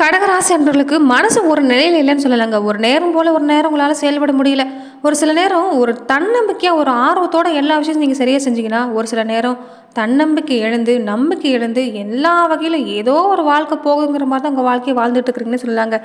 கடகராசி அன்பர்களுக்கு மனசு ஒரு நிலையில் இல்லைன்னு சொல்லலைங்க. ஒரு நேரம் போல் ஒரு நேரம் உங்களால் செயல்பட முடியல. ஒரு சில நேரம் ஒரு தன்னம்பிக்கையாக ஒரு ஆர்வத்தோட எல்லா விஷயத்தையும் நீங்கள் சரியாக செஞ்சீங்கன்னா ஒரு சில நேரம் தன்னம்பிக்கை எழுந்து நம்பிக்கை எழுந்து எல்லா வகையிலும் ஏதோ ஒரு வாழ்க்கை போகுங்கிற மாதிரி தான் உங்கள் வாழ்க்கையை வாழ்ந்துட்டு இருக்கிறீங்கன்னு சொல்லலாங்க.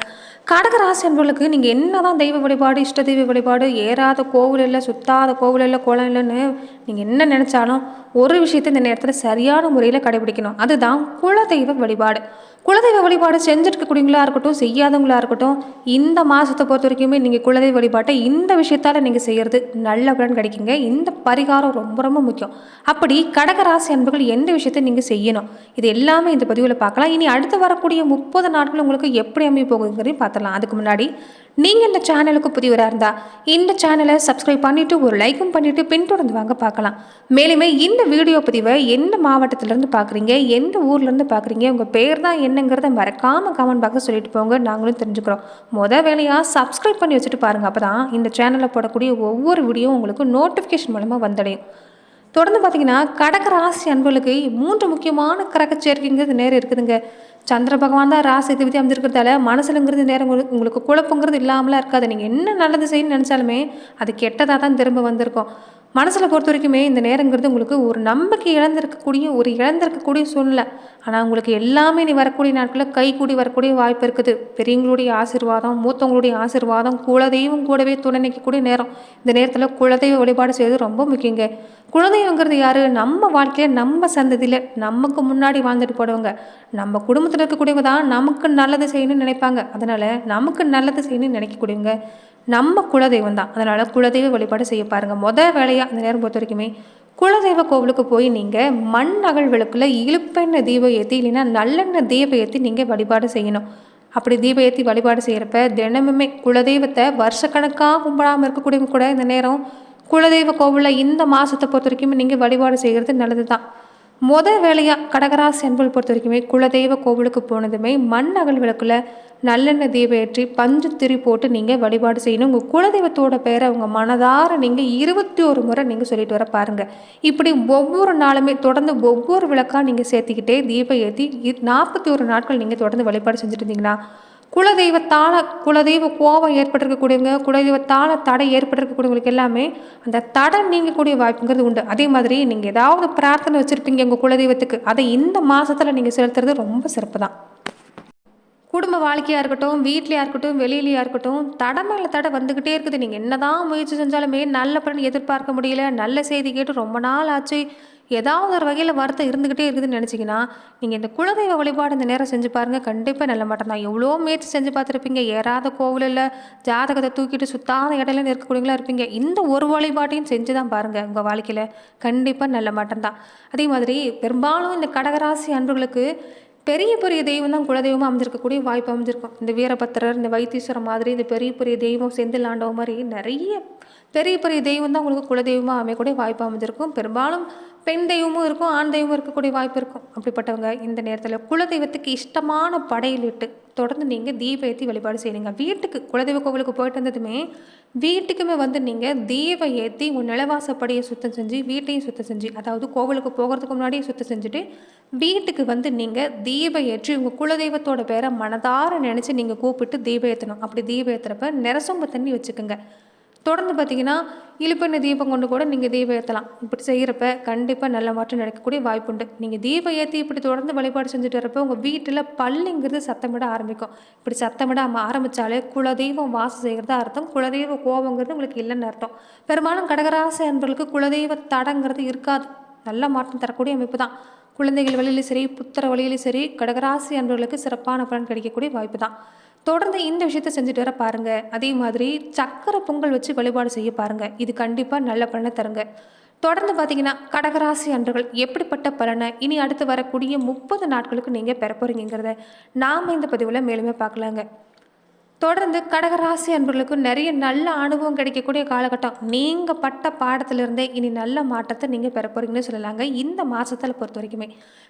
கடகராசி அன்பர்களுக்கு நீங்கள் என்ன தான் தெய்வ வழிபாடு இஷ்ட தெய்வ வழிபாடு ஏறாத கோவில் இல்லை சுத்தாத கோவில் இல்லை குளம் இல்லைன்னு நீங்கள் என்ன நினச்சாலும் ஒரு விஷயத்தை இந்த நேரத்தில் சரியான முறையில் கடைபிடிக்கணும். அதுதான் குல தெய்வ வழிபாடு. குலதெய்வ வழிபாடு செஞ்சிட்ருக்கக்கூடியங்களா இருக்கட்டும் செய்யாதவங்களா இருக்கட்டும் இந்த மாதத்தை பொறுத்த வரைக்குமே நீங்கள் குலதெய்வ வழிபாட்டை இந்த விஷயத்தால் நீங்கள் செய்கிறது நல்ல பலன் கிடைக்குங்க. இந்த பரிகாரம் ரொம்ப ரொம்ப முக்கியம். அப்படி கடகராசி அன்புகள் எந்த விஷயத்தை நீங்கள் செய்யணும்? இது எல்லாமே இந்த பதிவில் பார்க்கலாம். இனி அடுத்து வரக்கூடிய முப்பது நாட்கள் உங்களுக்கு எப்படி அமைய போகுதுங்கிறதையும் பார்த்துடலாம். அதுக்கு முன்னாடி நீங்கள் இந்த சேனலுக்கு புதியவராக இருந்தால் இந்த சேனலை சப்ஸ்கிரைப் பண்ணிவிட்டு ஒரு லைக்கும் பண்ணிவிட்டு பின்தொடர்ந்து வாங்க பார்க்கலாம். மேலுமே இந்த வீடியோ பதிவை எந்த மாவட்டத்திலேருந்து பார்க்குறீங்க எந்த ஊர்லேருந்து பார்க்குறீங்க உங்கள் பேர் தான் என்னங்கிறத மறக்காமல் கமெண்ட் பாக்ஸ் சொல்லிட்டு போங்க நாங்களும் தெரிஞ்சுக்கிறோம். முத வேலையாக சப்ஸ்கிரைப் பண்ணி வச்சுட்டு பாருங்கள் அப்போ தான் இந்த சேனலில் போடக்கூடிய ஒவ்வொரு வீடியோ உங்களுக்கு நோட்டிஃபிகேஷன் மூலமாக வந்தடையும். தொடர்ந்து பார்த்தீங்கன்னா கடக ராசி அன்பர்களுக்கு மூன்று முக்கியமான கிரக சேர்க்கைங்கிறது நேரம் இருக்குதுங்க. சந்திர பகவான் தான் ராசி அதிபதி அமைஞ்சிருக்கிறதால மனசுலங்கிறது நேரம் உங்களுக்கு- உங்களுக்கு குழப்பங்கிறது இல்லாமலாம் இருக்காது. நீங்கள் என்ன நல்லது செய்யணும்னு நினச்சாலுமே அது கெட்டதாக தான் திரும்ப வந்திருக்கும். மனசில் பொறுத்த வரைக்குமே இந்த நேரங்கிறது உங்களுக்கு ஒரு நம்பிக்கை இழந்திருக்கக்கூடிய ஒரு இழந்திருக்கக்கூடிய சூழ்நிலை. ஆனால் உங்களுக்கு எல்லாமே நீ வரக்கூடிய நாட்களில் கை கூடி வரக்கூடிய வாய்ப்பு இருக்குது. பெரியவங்களுடைய ஆசீர்வாதம் மூத்தவங்களுடைய ஆசீர்வாதம் குலதெய்வம் கூடவே துணை நிற்கக்கூடிய நேரம். இந்த நேரத்தில் குலதெய்வ வழிபாடு செய்வது ரொம்ப முக்கியங்க. குலதெய்வங்கிறது யார்? நம்ம வாழ்க்கையில் நம்ம சந்ததியில் நமக்கு முன்னாடி வாழ்ந்துட்டு போடுவாங்க நம்ம குடும்பத்தில் இருக்கக்கூடியவங்க தான் நமக்கு நல்லது செய்யணும்னு நினைப்பாங்க. அதனால் நமக்கு நல்லது செய்யணும்னு நினைக்கக்கூடியவங்க. நம்ம குலதெய்வம் தான். அதனால் குலதெய்வ வழிபாடு செய்ய பாருங்கள் முத வேலையாக அந்த நேரம் பொறுத்த வரைக்குமே குலதெய்வ கோவிலுக்கு போய் நீங்கள் மண் அகல் விளக்கில் இழுப்பெண்ணெய் தீபம் ஏற்றி இல்லைன்னா நல்லெண்ணெய் தீபம் ஏற்றி நீங்கள் வழிபாடு செய்யணும். அப்படி தீபம் ஏற்றி வழிபாடு செய்கிறப்ப தினமுமே குலதெய்வத்தை வருஷக்கணக்காக கும்பிடாமல் இருக்கக்கூடியவங்க கூட இந்த நேரம் குலதெய்வ கோவிலில் இந்த மாதத்தை பொறுத்த வரைக்கும் நீங்கள் வழிபாடு செய்கிறது நல்லது தான். மொதல் வேலையாக கடகராசி அன்பல் பொறுத்த வரைக்குமே குலதெய்வ கோவிலுக்கு போனதுமே மண் அகல் விளக்குல நல்லெண்ணெய் தீபேற்றி ஏற்றி பஞ்சு திரி போட்டு நீங்கள் வழிபாடு செய்யணும். உங்கள் குலதெய்வத்தோட பேரை உங்கள் மனதார நீங்கள் இருபத்தி ஒரு முறை நீங்கள் சொல்லிட்டு வர பாருங்கள் இப்படி ஒவ்வொரு நாளுமே தொடர்ந்து ஒவ்வொரு விளக்காக நீங்கள் சேர்த்திக்கிட்டே தீபம் ஏற்றி நாற்பத்தி ஒரு நாட்கள் நீங்கள் தொடர்ந்து வழிபாடு செஞ்சுட்டு இருந்தீங்கன்னா குலதெய்வத்தால் குலதெய்வ கோபம் ஏற்பட்டிருக்கக்கூடியவங்க குலதெய்வத்தால் தடை ஏற்பட்டிருக்கக்கூடியவங்களுக்கு எல்லாமே அந்த தடை நீங்கக்கூடிய வாய்ப்புங்கிறது உண்டு. அதே மாதிரி நீங்கள் ஏதாவது பிரார்த்தனை வச்சுருப்பீங்க உங்கள் குலதெய்வத்துக்கு. அதை இந்த மாதத்தில் நீங்கள் செலுத்துறது ரொம்ப சிறப்பு தான் குடும்ப வாழ்க்கையாக இருக்கட்டும் வீட்லையாக இருக்கட்டும் வெளியிலையாக இருக்கட்டும் தடை மேலே தடை வந்துக்கிட்டே இருக்குது. நீங்கள் என்னதான் முயற்சி செஞ்சாலுமே நல்ல பலன் எதிர்பார்க்க முடியல. நல்ல செய்தி கேட்டு ரொம்ப நாள் ஆச்சு. ஏதாவது ஒரு வகையில் வருத்தம் இருந்துக்கிட்டே இருக்குதுன்னு நினச்சிங்கன்னா நீங்கள் இந்த குலதெய்வ வழிபாடு இந்த நேரம் செஞ்சு பாருங்கள் கண்டிப்பாக நல்ல மாட்டம் தான். எவ்வளோ முயற்சி செஞ்சு பார்த்துருப்பீங்க. ஏறாத கோவிலில் ஜாதகத்தை தூக்கிட்டு சுத்தாத இடையில இருக்கக்கூடியவங்களா இருப்பீங்க. இந்த ஒரு வழிபாட்டையும் செஞ்சு தான் பாருங்கள் உங்கள் வாழ்க்கையில். கண்டிப்பாக நல்ல மாட்டம் தான். அதே மாதிரி பெரும்பாலும் இந்த கடகராசி அன்புகளுக்கு பெரிய பெரிய தெய்வம் தான் குலதெய்வமாக அமைஞ்சிருக்கக்கூடிய வாய்ப்பு அமைஞ்சிருக்கும். இந்த வீரபத்திரர் இந்த வைத்தீஸ்வரர் மாதிரி இந்த பெரிய பெரிய தெய்வம் செந்தில் ஆண்டவ மாதிரி நிறைய பெரிய பெரிய தெய்வம் தான் உங்களுக்கு குலதெய்வமாக அமையக்கூடிய வாய்ப்பு அமைஞ்சிருக்கும். பெரும்பாலும் பெண் தெய்வமும் இருக்கும் ஆண் தெய்வமும் இருக்கக்கூடிய வாய்ப்பு இருக்கும். அப்படிப்பட்டவங்க இந்த நேரத்தில் குலதெய்வத்துக்கு இஷ்டமான படையலிட்டு தொடர்ந்து நீங்கள் தீப ஏற்றி வழிபாடு செய்யுங்க. வீட்டுக்கு குலதெய்வ கோவிலுக்கு போயிட்டு வந்ததுமே வீட்டுக்குமே வந்து நீங்கள் தீப ஏற்றி உங்கள் நிலவாசப்படியை சுத்தம் செஞ்சு வீட்டையும் சுத்தம் செஞ்சு அதாவது கோவிலுக்கு போகிறதுக்கு முன்னாடியே சுத்தம் செஞ்சுட்டு வீட்டுக்கு வந்து நீங்கள் தீப ஏற்றி உங்கள் குலதெய்வத்தோட பேரை மனதார நினச்சி நீங்கள் கூப்பிட்டு தீபம் ஏற்றணும் அப்படி தீபம் ஏற்றுறப்ப நிரசொம்ப தண்ணி வச்சுக்கோங்க. தொடர்ந்து பார்த்தீங்கன்னா இழுப்பெண்ணெய் தீபம் கொண்டு கூட நீங்கள் தீபம் ஏற்றலாம் இப்படி செய்கிறப்ப கண்டிப்பாக நல்ல மாற்றம் நடக்கக்கூடிய வாய்ப்புண்டு நீங்கள் தீபம் ஏற்றி இப்படி தொடர்ந்து வழிபாடு செஞ்சுட்டு வரப்போ உங்கள் வீட்டில் பள்ளிங்கிறது சத்தமிட ஆரம்பிக்கும். இப்படி சத்தமிட ஆரம்பித்தாலே குலதெய்வம் வாசம் செய்கிறதா அர்த்தம். குலதெய்வ கோபங்கிறது உங்களுக்கு இல்லைன்னு அர்த்தம். பெரும்பாலும் கடகராசி அன்பர்களுக்கு குலதெய்வ தடங்கிறது இருக்காது. நல்ல மாற்றம் தரக்கூடிய அமைப்பு தான். குழந்தைகள் வழியிலும் சரி புத்திர வழியிலும் சரி கடகராசி அன்பர்களுக்கு சிறப்பான பலன் கிடைக்கக்கூடிய வாய்ப்பு தான். தொடர்ந்து இந்த விஷயத்த செஞ்சுட்டு வர பாருங்க. அதே மாதிரி சக்கரை பொங்கல் வச்சு வழிபாடு செய்ய பாருங்க. இது கண்டிப்பாக நல்ல பலனை தருங்க. தொடர்ந்து பார்த்தீங்கன்னா கடகராசி அன்றுகள் எப்படிப்பட்ட பலனை இனி அடுத்து வரக்கூடிய முப்பது நாட்களுக்கு நீங்கள் பெற போகிறீங்கிறத நாம் இந்த பதிவில் மேலுமே பார்க்கலாங்க. தொடர்ந்து கடகராசி அன்பர்களுக்கு நிறைய நல்ல அனுபவம் கிடைக்கக்கூடிய காலகட்டம். நீங்கள் பட்ட பாடத்திலிருந்தே இனி நல்ல மாற்றத்தை நீங்கள் பெற போகிறீங்கன்னு சொல்லலாங்க. இந்த மாதத்தில் பொறுத்த வரைக்குமே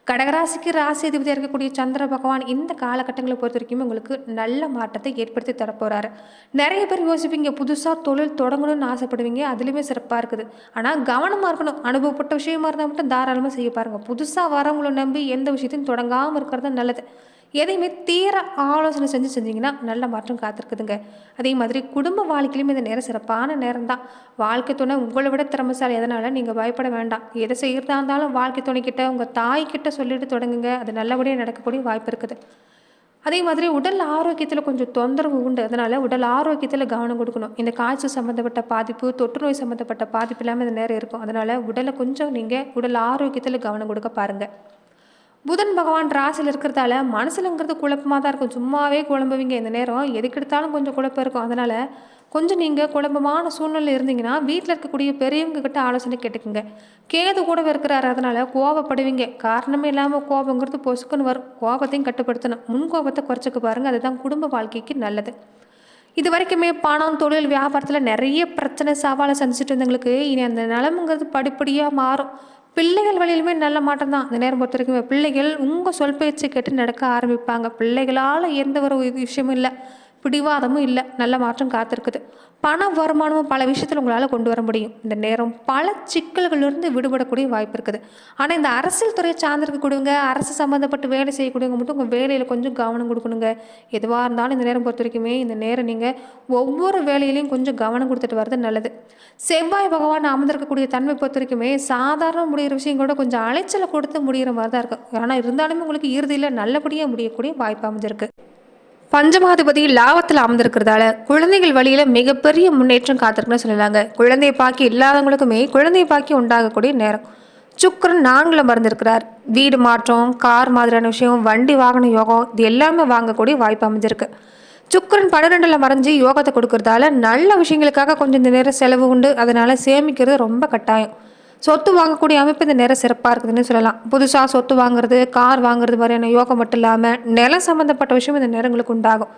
கடகராசிக்கு ராசி அதிபதியாக இருக்கக்கூடிய சந்திர பகவான் இந்த காலகட்டங்களை பொறுத்த வரைக்குமே உங்களுக்கு நல்ல மாற்றத்தை ஏற்படுத்தி தரப்போகிறாரு நிறைய பேர் யோசிப்பீங்க புதுசாக தொழில் தொடங்கணும்னு ஆசைப்படுவீங்க. அதுலேயுமே சிறப்பாக இருக்குது. ஆனால் கவனமாக இருக்கணும். அனுபவப்பட்ட விஷயமா இருந்தால் மட்டும் தாராளமாக செய்ய பாருங்கள் புதுசாக வரவங்களை நம்பி எந்த விஷயத்தையும் தொடங்காமல் இருக்கிறது நல்லது. எதையுமே தீர ஆலோசனை செஞ்சு செஞ்சிங்கன்னா நல்ல மாற்றம் காத்திருக்குதுங்க. அதே மாதிரி குடும்ப வாழ்க்கையிலும் இந்த நேரம் சிறப்பான நேரம் தான் வாழ்க்கை துணை உங்களை விட திறமைசாலி எதனால் நீங்கள் பயப்பட வேண்டாம். எதை செய்கிறதா இருந்தாலும் வாழ்க்கை துணைக்கிட்ட உங்கள் தாய்கிட்ட சொல்லிட்டு தொடங்குங்க. அது நல்லபடியாக நடக்கக்கூடிய வாய்ப்பு இருக்குது. அதே மாதிரி உடல் ஆரோக்கியத்தில் கொஞ்சம் தொந்தரவு உண்டு. அதனால் உடல் ஆரோக்கியத்தில் கவனம் கொடுக்கணும். இந்த காய்ச்சல் சம்மந்தப்பட்ட பாதிப்பு தொற்று நோய் சம்மந்தப்பட்ட பாதிப்பு இல்லாமல் இந்த நேரம் இருக்கும். அதனால் உடலை கொஞ்சம் நீங்கள் உடல் ஆரோக்கியத்தில் கவனம் கொடுக்க பாருங்கள் புதன் பகவான் ராசியில் இருக்கிறதால மனசுலங்கிறது குழப்பமாக தான் இருக்கும். சும்மாவே குழம்புவீங்க. இந்த நேரம் எதுக்கு எடுத்தாலும் கொஞ்சம் குழப்பம் இருக்கும். அதனால் கொஞ்சம் நீங்கள் குழப்பமான சூழ்நிலை இருந்தீங்கன்னா வீட்டில் இருக்கக்கூடிய பெரியவங்க கிட்ட ஆலோசனை கேட்டுக்குங்க. கேது கூட இருக்கிறாரு. அதனால் கோவப்படுவீங்க. காரணமே இல்லாமல் கோபங்கிறது பொசுக்குன்னு வரும். கோபத்தையும் கட்டுப்படுத்தணும். முன் கோபத்தை குறைச்சிக்க பாருங்கள் அதுதான் குடும்ப வாழ்க்கைக்கு நல்லது. இது வரைக்குமே பணம் தொழில் வியாபாரத்தில் நிறைய பிரச்சனை சவாலை சந்திச்சுட்டு இருந்தவங்களுக்கு இனி அந்த நிலமுங்கிறது படிப்படியாக மாறும். பிள்ளைகள் வழியிலுமே நல்ல மாற்றம் தான் அந்த நேரம் பொறுத்த வரைக்கும் பிள்ளைகள் உங்கள் சொல் பேச்சு கேட்டு நடக்க ஆரம்பிப்பாங்க. பிள்ளைகளால் எந்த ஒரு இது விஷயமும் இல்லை. பிடிவாதமும் இல்லை. நல்ல மாற்றம் காத்திருக்குது. பண வருமானமும் பல விஷயத்தில் உங்களால் கொண்டு வர முடியும். இந்த நேரம் பல சிக்கல்களிலிருந்து விடுபடக்கூடிய வாய்ப்பு இருக்குது. ஆனால் இந்த அரசியல் துறையை சார்ந்திருக்கக்கூடியவங்க அரசு சம்மந்தப்பட்டு வேலை செய்யக்கூடியவங்க மட்டும் உங்கள் வேலையில் கொஞ்சம் கவனம் கொடுக்கணுங்க. எதுவாக இருந்தாலும் இந்த நேரம் பொறுத்த வரைக்குமே இந்த நேரம் நீங்கள் ஒவ்வொரு வேலையிலையும் கொஞ்சம் கவனம் கொடுத்துட்டு வர்றது நல்லது. செவ்வாய் பகவான் அமர்ந்திருக்கக்கூடிய தன்மை பொறுத்த வரைக்குமே சாதாரண முடிகிற விஷயம் கூட கொஞ்சம் அலைச்சலை கொடுத்து முடிகிற மாதிரி தான் இருக்கும் ஆனால் இருந்தாலுமே உங்களுக்கு இறுதியில் நல்லபடியாக முடியக்கூடிய வாய்ப்பு அமைஞ்சிருக்கு. பஞ்சமாதிபதி லாபத்தில் அமர்ந்திருக்கிறதால குழந்தைகள் வழியில் மிகப்பெரிய முன்னேற்றம் காத்திருக்குன்னு சொல்லலாங்க குழந்தை பாக்கி இல்லாதவங்களுக்குமே குழந்தை பாக்கி உண்டாகக்கூடிய நேரம். சுக்கரன் நான்கில் மறந்துருக்கிறார். வீடு மாற்றம் கார் மாதிரியான விஷயம் வண்டி வாகன யோகம் இது எல்லாமே வாங்கக்கூடிய வாய்ப்பு அமைஞ்சிருக்கு. சுக்கரன் பன்னிரெண்டில் மறைஞ்சு யோகத்தை கொடுக்கறதால நல்ல விஷயங்களுக்காக கொஞ்சம் இந்த நேரம் செலவு உண்டு. அதனால் சேமிக்கிறது ரொம்ப கட்டாயம். சொத்து வாங்கக்கூடிய அமைப்பு இந்த நேரம் சிறப்பாக இருக்குதுன்னு சொல்லலாம். புதுசாக சொத்து வாங்குறது கார் வாங்குறது மாதிரியான யோகம் மட்டும் இல்லாமல் நிலம் சம்மந்தப்பட்ட விஷயம் இந்த நேரங்களுக்கு உண்டாகும்.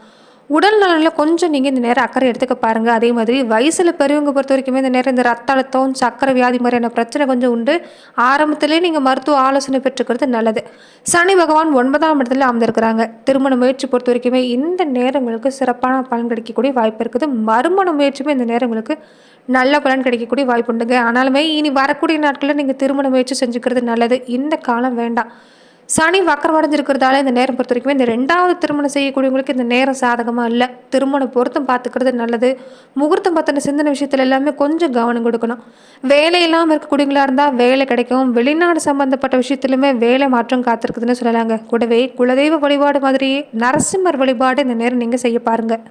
உடல் நலனில் கொஞ்சம் நீங்கள் இந்த நேரம் அக்கறை எடுத்துக்க பாருங்கள் அதே மாதிரி வயசில் பெரியவங்க பொறுத்த வரைக்குமே இந்த நேரம் இந்த ரத்த அழுத்தம் சக்கரை வியாதி மாதிரியான பிரச்சனை கொஞ்சம் உண்டு. ஆரம்பத்திலே நீங்கள் மருத்துவ ஆலோசனை பெற்றுக்கிறது நல்லது. சனி பகவான் ஒன்பதாம் இடத்துல அமர்ந்திருக்கிறாங்க. திருமண முயற்சி பொறுத்த வரைக்குமே இந்த நேரங்களுக்கு சிறப்பான பலன் கிடைக்கக்கூடிய வாய்ப்பு இருக்குது. மறுமண முயற்சியுமே இந்த நேரங்களுக்கு நல்ல பலன் கிடைக்கக்கூடிய வாய்ப்பு உண்டுங்க. ஆனாலுமே இனி வரக்கூடிய நாட்களில் நீங்கள் திருமண முயற்சி செஞ்சுக்கிறது நல்லது. இந்த காலம் வேண்டாம். சனி வக்கரமடைஞ்சிருக்கிறதால இந்த நேரம் பொறுத்த வரைக்கும் இந்த ரெண்டாவது திருமணம் செய்யக்கூடியவங்களுக்கு இந்த நேரம் சாதகமாக இல்லை. திருமணம் பொருத்தம் பார்த்துக்கிறது நல்லது. முகூர்த்தம் பற்றின சிந்தனை விஷயத்தில் எல்லாமே கொஞ்சம் கவனம் கொடுக்கணும். வேலை இல்லாமல் இருக்கக்கூடியவங்களா இருந்தால் வேலை கிடைக்கும். வெளிநாடு சம்பந்தப்பட்ட விஷயத்துலையுமே வேலை மாற்றம் காத்திருக்குதுன்னு சொல்லலாங்க. கூடவே குலதெய்வ வழிபாடு மாதிரியே நரசிம்மர் வழிபாடு இந்த நேரம் நீங்கள் செய்ய பாருங்கள்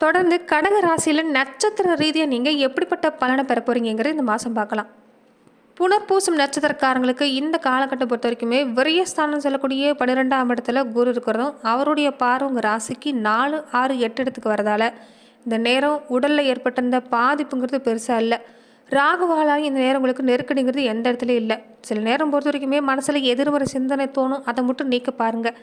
தொடர்ந்து கடக ராசியில் நட்சத்திர ரீதியாக நீங்கள் எப்படிப்பட்ட பலனை பெற போகிறீங்கிறத இந்த மாதம் பார்க்கலாம். புனர்பூசம் நட்சத்திரக்காரங்களுக்கு இந்த காலகட்டம் பொறுத்த வரைக்குமே விரயஸ்தானம் சொல்லக்கூடிய பன்னிரெண்டாம் இடத்துல குரு இருக்கிறதும் அவருடைய பார்வை உங்கள் ராசிக்கு நாலு ஆறு எட்டு இடத்துக்கு வரதால இந்த நேரம் உடலில் ஏற்பட்ட இந்த பாதிப்புங்கிறது பெருசாக இல்லை. ராகுவாலாகி இந்த நேரம் உங்களுக்கு நெருக்கடிங்கிறது எந்த இடத்துலையும் இல்லை. சில நேரம் பொறுத்த வரைக்குமே மனசில் எதிர்வர சிந்தனை தோணும். அதை மட்டும் நீக்க பாருங்கள்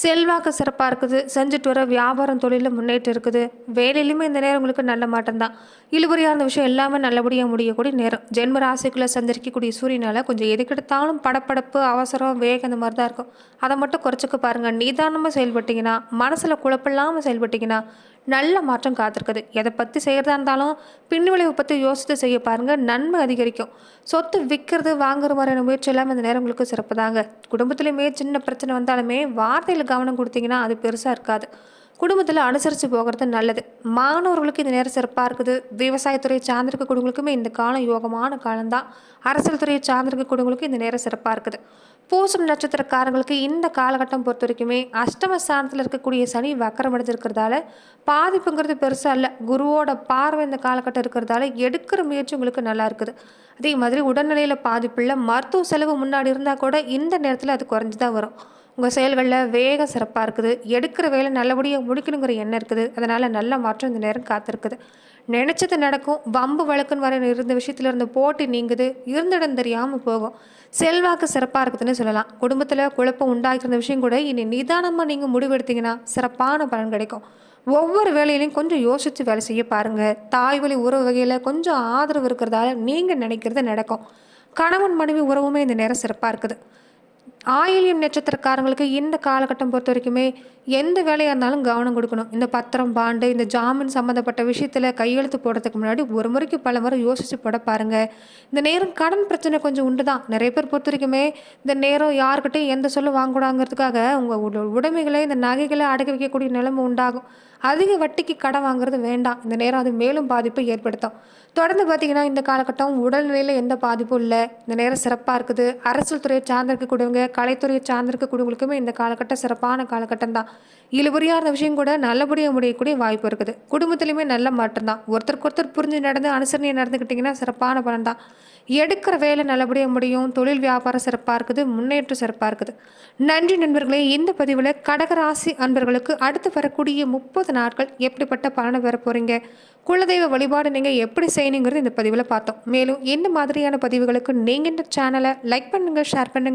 செல்வாக்கு சிறப்பாக இருக்குது. செஞ்சுட்டு வர வியாபாரம் தொழிலில் முன்னேற்றம் இருக்குது. வேலையிலுமே இந்த நேரம் உங்களுக்கு நல்ல மாட்டம்தான் இழுபறியாக இருந்த விஷயம் எல்லாமே நல்லபடியாக முடியக்கூடிய நேரம். ஜென்ம ராசிக்குள்ளே சஞ்சரிக்கக்கூடிய சூரியனால் கொஞ்சம் எதுக்கெடுத்தாலும் படப்படப்பு அவசரம் வேகம் இந்த மாதிரி தான் இருக்கும். அதை மட்டும் குறைச்சிக்க பாருங்கள் நிதானமாக செயல்பட்டிங்கன்னா மனசில் குழப்பில்லாமல் செயல்பட்டிங்கன்னா நல்ல மாற்றம் காத்திருக்குது. எதை பற்றி செய்கிறதா இருந்தாலும் பின் விளைவு பற்றி யோசித்து செய்ய பாருங்கள் நன்மை அதிகரிக்கும். சொத்து விற்கிறது வாங்குற மாதிரியான முயற்சி இந்த நேரம் உங்களுக்கு சிறப்பு தாங்க குடும்பத்துலேயுமே சின்ன பிரச்சனை வந்தாலுமே வார்த்தையில் கவனம் கொடுத்தீங்கன்னா அது பெருசாக இருக்காது. குடும்பத்தில் அனுசரித்து போகிறது நல்லது. மாணவர்களுக்கு இந்த நேரம் சிறப்பாக இருக்குது. விவசாயத்துறையை சார்ந்திருக்கக்கூடியவங்களுக்குமே இந்த காலம் யோகமான காலம்தான். அரசியல் துறையை சார்ந்திருக்கக்கூடியவங்களுக்கு இந்த நேரம் சிறப்பாக இருக்குது. பூசம் நட்சத்திரக்காரங்களுக்கு இந்த காலகட்டம் பொறுத்த வரைக்குமே அஷ்டம ஸ்தானத்தில் இருக்கக்கூடிய சனி வக்கரம் அடைஞ்சிருக்கிறதால பாதிப்புங்கிறது பெருசாக இல்லை. குருவோட பார்வை இந்த காலகட்டம் இருக்கிறதால எடுக்கிற முயற்சி உங்களுக்கு நல்லா இருக்குது. அதே மாதிரி உடல்நிலையில் பாதிப்பில்லை மருத்துவ செலவு முன்னாடி இருந்தால் கூட இந்த நேரத்தில் அது குறைஞ்சி தான் வரும். உங்கள் செயல்களில் வேகம் சிறப்பாக இருக்குது. எடுக்கிற வேலை நல்லபடியாக முடிக்கணுங்கிற எண்ணம் இருக்குது. அதனால் நல்ல மாற்றம் இந்த நேரம் காத்திருக்குது. நினச்சது நடக்கும். வம்பு வழக்குன்னு வர இருந்த விஷயத்தில் இருந்த போட்டி நீங்குது. இருந்த இடம் தெரியாமல் போகும். செல்வாக்கு சிறப்பாக இருக்குதுன்னு சொல்லலாம். குடும்பத்தில் குழப்பம் உண்டாகிருந்த விஷயம் கூட இனி நிதானமாக நீங்கள் முடிவெடுத்தீங்கன்னா சிறப்பான பலன் கிடைக்கும். ஒவ்வொரு வேலையிலையும் கொஞ்சம் யோசித்து வேலை செய்ய பாருங்கள் தாய் வழி உறவு வகையில் கொஞ்சம் ஆதரவு இருக்கிறதால நீங்கள் நினைக்கிறது நடக்கும். கணவன் மனைவி உறவுமே இந்த நேரம் சிறப்பாக இருக்குது. ஆயில்யம் நட்சத்திரக்காரங்களுக்கு இந்த காலகட்டம் பொறுத்த வரைக்குமே எந்த வேலையாக இருந்தாலும் கவனம் கொடுக்கணும். இந்த பத்திரம் பாண்டு இந்த ஜாமீன் சம்மந்தப்பட்ட விஷயத்தில் கையெழுத்து போடுறதுக்கு முன்னாடி ஒரு முறைக்கு பல முறை யோசித்து போட பாருங்கள் இந்த நேரம் கடன் பிரச்சனை கொஞ்சம் உண்டு தான் நிறைய பேர் பொறுத்த வரைக்குமே இந்த நேரம் யாருக்கிட்டையும் எந்த சொல்லும் வாங்கக்கூடாங்கிறதுக்காக உங்கள் உடைமைகளை இந்த நகைகளை அடக்க வைக்கக்கூடிய நிலைமை உண்டாகும். அதிக வட்டிக்கு கடன் வாங்குறது வேண்டாம். இந்த நேரம் அது மேலும் பாதிப்பை ஏற்படுத்தும். தொடர்ந்து பார்த்தீங்கன்னா இந்த காலகட்டம் உடல்நிலையில் எந்த பாதிப்பும் இல்லை. இந்த நேரம் சிறப்பாக இருக்குது. அரசியல் துறையை சார்ந்திருக்கக்கூடியவங்க கலைத்துறையை சார்ந்திருக்கக்கூடியவங்களுக்குமே இந்த காலகட்டம் சிறப்பான காலகட்டம் தான் இழுபறியாக விஷயம் கூட நல்லபடியாக முடியக்கூடிய வாய்ப்பு இருக்குது. குடும்பத்திலையுமே நல்ல மாற்றம் தான் ஒருத்தருக்கு ஒருத்தர் புரிஞ்சு நடந்து அனுசரணையை நடந்துக்கிட்டிங்கன்னா சிறப்பான பலன் தான் எடுக்கிற வேலை நல்லபடியாக முடியும். தொழில் வியாபாரம் சிறப்பாக இருக்குது. முன்னேற்றம் சிறப்பாக இருக்குது. நன்றி நண்பர்களே இந்த பதிவில் கடகராசி அன்பர்களுக்கு அடுத்து வரக்கூடிய முப்பது நாட்கள் எப்படிப்பட்ட பலனை பெற போகிறீங்க குலதெய்வ வழிபாடு நீங்கள் எப்படி செய்யணுங்கிறது இந்த பதிவில் பார்த்தோம். மேலும் இந்த மாதிரியான பதிவுகளுக்கு நீங்கள் இந்த சேனலை லைக் பண்ணுங்கள் ஷேர் பண்ணுங்கள்